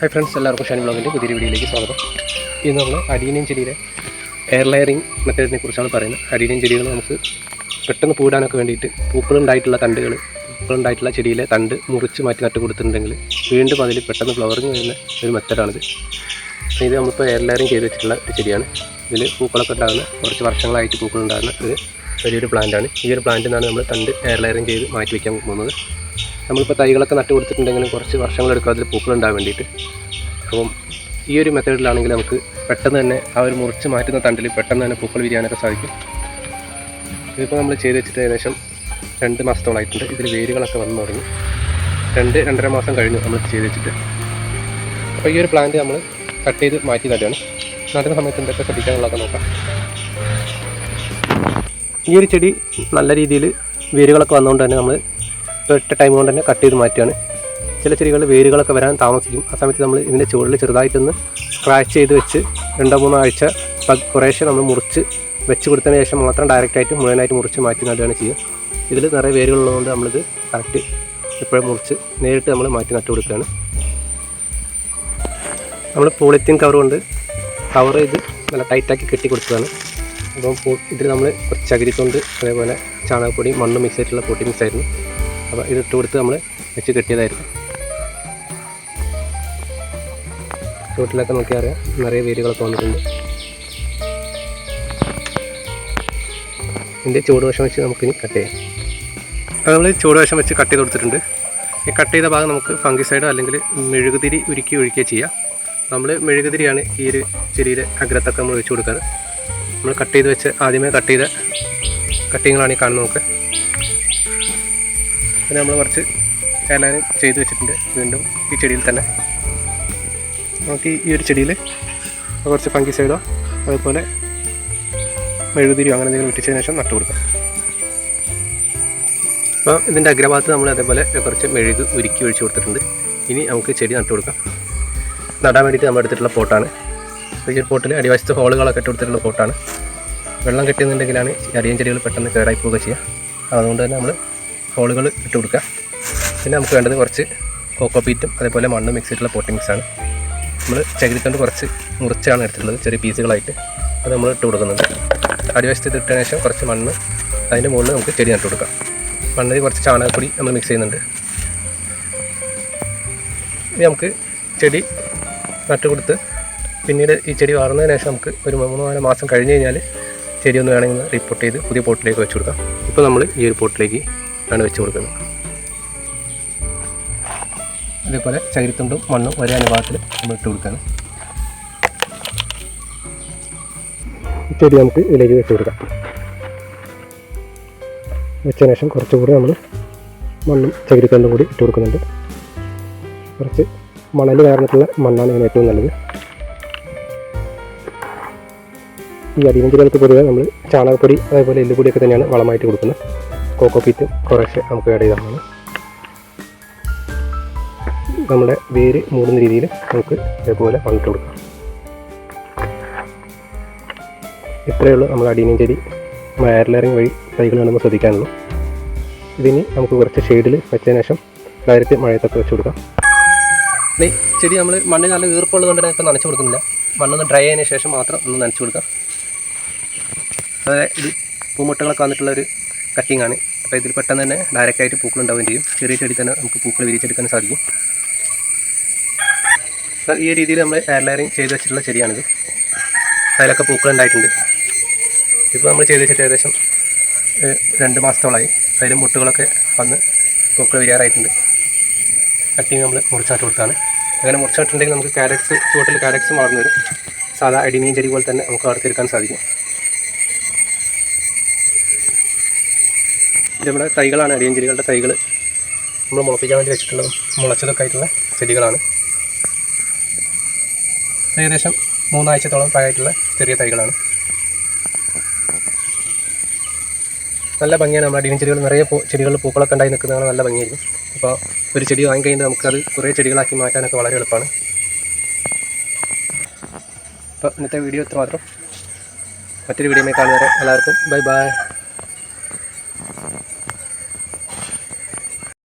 Hi friends എല്ലാവർക്കും ഷാനി ബ്ലോഗിന്റെ പുതിയ വീഡിയോയിലേക്ക് സ്വാഗതം. ഇന്ന് നമ്മൾ അഡീനിയം ചെടിയുടെ എയർ ലെയറിങ് മെത്തേഡിനെ കുറിച്ചാണ് പറയുന്നത്. അഡീനിയം ചെടികൾ നമുക്ക് പെട്ടെന്ന് പൂടാനൊക്കെ വേണ്ടിയിട്ട് പൂക്കളുണ്ടായിട്ടുള്ള തണ്ടുകൾ പൂക്കളുണ്ടായിട്ടുള്ള ചെടിയിലെ തണ്ട് മുറിച്ച് മാറ്റി നട്ട് കൊടുത്തിട്ടുണ്ടെങ്കിൽ വീണ്ടും അതിൽ പെട്ടെന്ന് ഫ്ലവറിങ് വരുന്ന ഒരു മെത്തേഡാണിത് ഇത് നമ്മളിപ്പോൾ എയർ ലെയറിങ് ചെയ്ത് വെച്ചിട്ടുള്ള ഒരു ചെടിയാണ്. ഇതിൽ പൂക്കളൊക്കെ ഉണ്ടാകുന്ന കുറച്ച് വർഷങ്ങളായിട്ട് പൂക്കളുണ്ടാകുന്ന ഒരു വലിയൊരു പ്ലാന്റാണ് ഈ ഒരു പ്ലാന്റിൽ നിന്നാണ് നമ്മൾ തണ്ട് എയർ ലെയറിങ് ചെയ്ത് മാറ്റി വയ്ക്കാൻ പോകുന്നത്. നമ്മളിപ്പോൾ തൈകളൊക്കെ നട്ട് കൊടുത്തിട്ടുണ്ടെങ്കിലും കുറച്ച് വർഷങ്ങളെടുക്കും അതിൽ പൂക്കളുണ്ടാകാൻ വേണ്ടിയിട്ട്. അപ്പം ഈ ഒരു മെത്തേഡിലാണെങ്കിൽ നമുക്ക് പെട്ടെന്ന് തന്നെ ആ ഒരു മുറിച്ച് മാറ്റുന്ന തണ്ടിൽ പെട്ടെന്ന് തന്നെ പൂക്കൾ വിരിയാനൊക്കെ സാധിക്കും. ഇതിപ്പോൾ നമ്മൾ ചെയ്ത് വെച്ചിട്ട് ഏകദേശം രണ്ട് മാസത്തോളമായിട്ടുണ്ട് ഇതിൽ വേരുകളൊക്കെ വന്നു തുടങ്ങി. രണ്ട് രണ്ടര മാസം കഴിഞ്ഞു നമ്മൾ ചെയ്ത് വെച്ചിട്ട്. അപ്പോൾ ഈ ഒരു പ്ലാന്റ് നമ്മൾ കട്ട് ചെയ്ത് മാറ്റി നടുകയാണ്. നടുന്ന സമയത്ത് എന്തൊക്കെ ശ്രദ്ധിക്കാനുള്ളതൊക്കെ നോക്കാം. ഈ ഒരു ചെടി നല്ല രീതിയിൽ വേരുകളൊക്കെ വന്നുകൊണ്ട് തന്നെ നമ്മൾ ഒറ്റ ടൈം കൊണ്ട് തന്നെ കട്ട് ചെയ്ത് മാറ്റുകയാണ്. ചില ചെടികൾ വേരുകളൊക്കെ വരാൻ താമസിക്കും. ആ സമയത്ത് നമ്മൾ ഇതിന്റെ ചുവടിൽ ചെറുതായിട്ടൊന്ന് സ്ക്രാച്ച് ചെയ്ത് വെച്ച് രണ്ടോ മൂന്നോ ആഴ്ച കുറേശ്ശെ നമ്മൾ മുറിച്ച് വെച്ച് കൊടുത്തതിന് ശേഷം മാത്രം ഡയറക്റ്റായിട്ട് മുഴുവനായിട്ട് മുറിച്ച് മാറ്റി നടുകയാണ് ചെയ്യുക. ഇതിൽ നിറയെ വേരുകളുള്ളതുകൊണ്ട് നമ്മളിത് കറക്റ്റ് എപ്പോഴും മുറിച്ച് നേരിട്ട് നമ്മൾ മാറ്റി നട്ട് കൊടുക്കുകയാണ്. നമ്മൾ പോളിത്തീൻ കവർ കൊണ്ട് കവർ ചെയ്ത് നല്ല ടൈറ്റാക്കി കെട്ടി കൊടുത്തതാണ് അപ്പം ഇതിൽ നമ്മൾ കുറച്ച് ചകിരിക്കൊണ്ട് അതേപോലെ ചാണകപ്പൊടി മണ്ണ് മിക്സ് ആയിട്ടുള്ള പൊട്ടി മിക്സ് ആയിരുന്നു. അപ്പോൾ ഇത് ഇട്ട് കൊടുത്ത് നമ്മൾ വെച്ച് കെട്ടിയതായിരുന്നു ചുവട്ടിലൊക്കെ നോക്കിയാൽ അറിയാം നിറയെ വേരുകളൊക്കെ വന്നിട്ടുണ്ട്. ഇതിന്റെ ചൂട് വശം വെച്ച് നമുക്കിനി കട്ട് ചെയ്യാം. അത് നമ്മൾ ചൂട് വശം വെച്ച് കട്ട് ചെയ്ത് കൊടുത്തിട്ടുണ്ട്. ഈ കട്ട് ചെയ്ത ഭാഗം നമുക്ക് ഫംഗിസൈഡോ അല്ലെങ്കിൽ മെഴുകുതിരി ഉരുക്കി ഒഴിക്കുകയോ ചെയ്യാം. നമ്മൾ മെഴുകുതിരിയാണ് ഈ ഒരു ചെടിയുടെ അഗ്രത്തൊക്കെ നമ്മൾ വെച്ച് കൊടുക്കാറ്. നമ്മൾ കട്ട് ചെയ്ത് വെച്ച് ആദ്യമേ കട്ട് ചെയ്ത കട്ടിങ്ങുകളാണ് ഈ കാണുന്നത് നമുക്ക്. പിന്നെ നമ്മൾ കുറച്ച് എല്ലാവരും ചെയ്ത് വെച്ചിട്ടുണ്ട് വീണ്ടും ഈ ചെടിയിൽ തന്നെ. നമുക്ക് ഈ ഒരു ചെടിയിൽ കുറച്ച് ഫംഗിസൈഡോ അതുപോലെ മെഴുകുതിരിയോ അങ്ങനെ എന്തെങ്കിലും വെട്ടിച്ചതിന് ശേഷം നട്ടു കൊടുക്കാം. അപ്പോൾ ഇതിന്റെ അഗ്രഭാഗത്ത് നമ്മൾ അതേപോലെ കുറച്ച് മെഴുക് ഉരുക്കി ഒഴിച്ച് കൊടുത്തിട്ടുണ്ട്. ഇനി നമുക്ക് ചെടി നട്ടു കൊടുക്കാം. നടാൻ വേണ്ടിയിട്ട് നമ്മൾ എടുത്തിട്ടുള്ള പോട്ടാണ്. ഈ ഒരു പോട്ടിൽ അടിവശത്ത് ഹോളുകളൊക്കെ ഇട്ട് കൊടുത്തിട്ടുള്ള പോട്ടാണ്. വെള്ളം കെട്ടുന്നുണ്ടെങ്കിലാണ് അടിയൻ ചെടികൾ പെട്ടെന്ന് കേടായി പോവുക ചെയ്യുക. അതുകൊണ്ട് തന്നെ നമ്മൾ ഹോളുകൾ ഇട്ട് കൊടുക്കുക. പിന്നെ നമുക്ക് വേണ്ടത് കുറച്ച് കോക്കോ പീറ്റും അതേപോലെ മണ്ണും മിക്സ് ചെയ്തിട്ടുള്ള പോട്ടി മിക്സാണ് നമ്മൾ ചകിരിക്കൊണ്ട് കുറച്ച് മുറിച്ചാണ് എടുത്തിട്ടുള്ളത് ചെറിയ പീസുകളായിട്ട് അത് നമ്മൾ ഇട്ട് കൊടുക്കുന്നത് അടിവശത്ത് ഇട്ടതിന് ശേഷം കുറച്ച് മണ്ണ് അതിന്റെ മുകളിൽ നമുക്ക് ചെടി നട്ട് കൊടുക്കാം. മണ്ണിൽ കുറച്ച് ചാണകപ്പൊടി നമ്മൾ മിക്സ് ചെയ്യുന്നുണ്ട്. ഇനി നമുക്ക് ചെടി നട്ട് കൊടുത്ത് പിന്നീട് ഈ ചെടി വളർന്നതിന് ശേഷം നമുക്ക് ഒരു മൂന്ന് നാല് മാസം കഴിഞ്ഞ് കഴിഞ്ഞാൽ ചെടി ഒന്ന് വേണമെങ്കിൽ റിപ്പോർട്ട് ചെയ്ത് പുതിയ പോട്ടിലേക്ക് വെച്ച് കൊടുക്കാം. ഇപ്പോൾ നമ്മൾ ഈ ഒരു പോട്ടിലേക്ക് ആണ് വെച്ച് കൊടുക്കുന്നത്. ഇതേപോലെ ചകിരിത്തുണ്ടും മണ്ണും ഒരേ അനുപാതത്തിൽ നമ്മൾ ഇട്ട് കൊടുക്കുകയാണ്. ഈ ചെടി നമുക്ക് ഇതിലേക്ക് വെച്ച് കൊടുക്കാം. വെച്ചതിന് ശേഷം കുറച്ചുകൂടി നമ്മൾ മണ്ണും ചകിരിത്തണ്ടും കൂടി ഇട്ട് കൊടുക്കുന്നുണ്ട്. കുറച്ച് മണൽ കയർന്നിട്ടുള്ള മണ്ണാണ് ഇതിന് ഏറ്റവും നല്ലത്. ഈ അടിയന്തിരകൾക്ക് പൊതുവെ നമ്മൾ ചാണകപ്പൊടി അതേപോലെ എല്ലുപൊടിയൊക്കെ തന്നെയാണ് വളമായിട്ട് കൊടുക്കുന്നത്. കോക്കോ പിറ്റ് കുറേശ്ശെ നമുക്ക് ആഡ് ചെയ്താൽ മതി. നമ്മുടെ വേര് മൂടുന്ന രീതിയിൽ നമുക്ക് ഇതേപോലെ വന്നിട്ട് കൊടുക്കാം. ഇത്രയേ ഉള്ളൂ നമ്മൾ എയർ ലെയറിങ് വഴി തൈകൾ നമ്മൾ ശ്രദ്ധിക്കാനുള്ളൂ. ഇതിനി നമുക്ക് കുറച്ച് ഷെയ്ഡിൽ വെച്ചതിന് ശേഷം ഡയറക്റ്റ് മഴയത്തൊക്കെ വെച്ച് കൊടുക്കാം. ചെടി നമ്മൾ മണ്ണിൽ നല്ല ഈർപ്പുള്ളത് കൊണ്ട് ഇപ്പം നനച്ചു കൊടുക്കുന്നില്ല. മണ്ണൊന്ന് ഡ്രൈ ആയതിനു ശേഷം മാത്രം ഒന്ന് നനച്ചു കൊടുക്കാം. അതായത് ഇത് പൂമുട്ടകളൊക്കെ വന്നിട്ടുള്ള ഒരു കട്ടിങ് ആണ്. അപ്പോൾ ഇതിൽ പെട്ടെന്ന് തന്നെ ഡയറക്റ്റായിട്ട് പൂക്കൾ ഉണ്ടാവുകയും ചെയ്യും. ചെറിയ ചെടി തന്നെ നമുക്ക് പൂക്കൾ വിരിച്ചെടുക്കാൻ സാധിക്കും. അപ്പോൾ ഈ രീതിയിൽ നമ്മൾ എയർ ലെയറിങ് ചെയ്ത് വെച്ചിട്ടുള്ള ചെടിയാണിത്. അതിലൊക്കെ പൂക്കൾ ഉണ്ടായിട്ടുണ്ട്. ഇപ്പോൾ നമ്മൾ ചെയ്ത് വെച്ചിട്ട് ഏകദേശം രണ്ട് മാസത്തോളമായി അതിൽ മുട്ടുകളൊക്കെ വന്ന് പൂക്കൾ വിരിയാറായിട്ടുണ്ട്. കട്ടിങ് നമ്മൾ മുറിച്ചാട്ട് കൊടുത്താണ്. അങ്ങനെ മുറിച്ചാട്ടുണ്ടെങ്കിൽ നമുക്ക് കാരറ്റ്സ് ചുവട്ടിൽ കാരറ്റ്സ് വളർന്നു വരും. സാധാ അടിമീൻ ചെടി പോലെ തന്നെ നമുക്ക് വളർത്തിയെടുക്കാൻ സാധിക്കും. നമ്മുടെ തൈകളാണ് അടിയൻ ചെടികളുടെ തൈകൾ നമ്മൾ മുളപ്പിക്കാൻ വേണ്ടി വെച്ചിട്ടുള്ളത് മുളച്ചതൊക്കെ ആയിട്ടുള്ള ചെടികളാണ്. ഏകദേശം മൂന്നാഴ്ചത്തോളം പ്രായമായിട്ടുള്ള ചെറിയ തൈകളാണ്. നല്ല ഭംഗിയാണ് നമ്മുടെ അടിയൻ ചെടികൾ നിറയെ പൂ ചെടികളിൽ പൂക്കളൊക്കെ ഉണ്ടായി നിൽക്കുന്നതാണ് നല്ല ഭംഗിയായിരിക്കും. അപ്പോൾ ഒരു ചെടി വാങ്ങി കഴിഞ്ഞാൽ നമുക്കത് കുറേ ചെടികളാക്കി മാറ്റാനൊക്കെ വളരെ എളുപ്പമാണ്. അപ്പോൾ ഇന്നത്തെ വീഡിയോ ഇത്ര മാത്രം മറ്റൊരു വീഡിയോയിൽ കാണുന്നവരെ എല്ലാവർക്കും ബൈ ബൈ.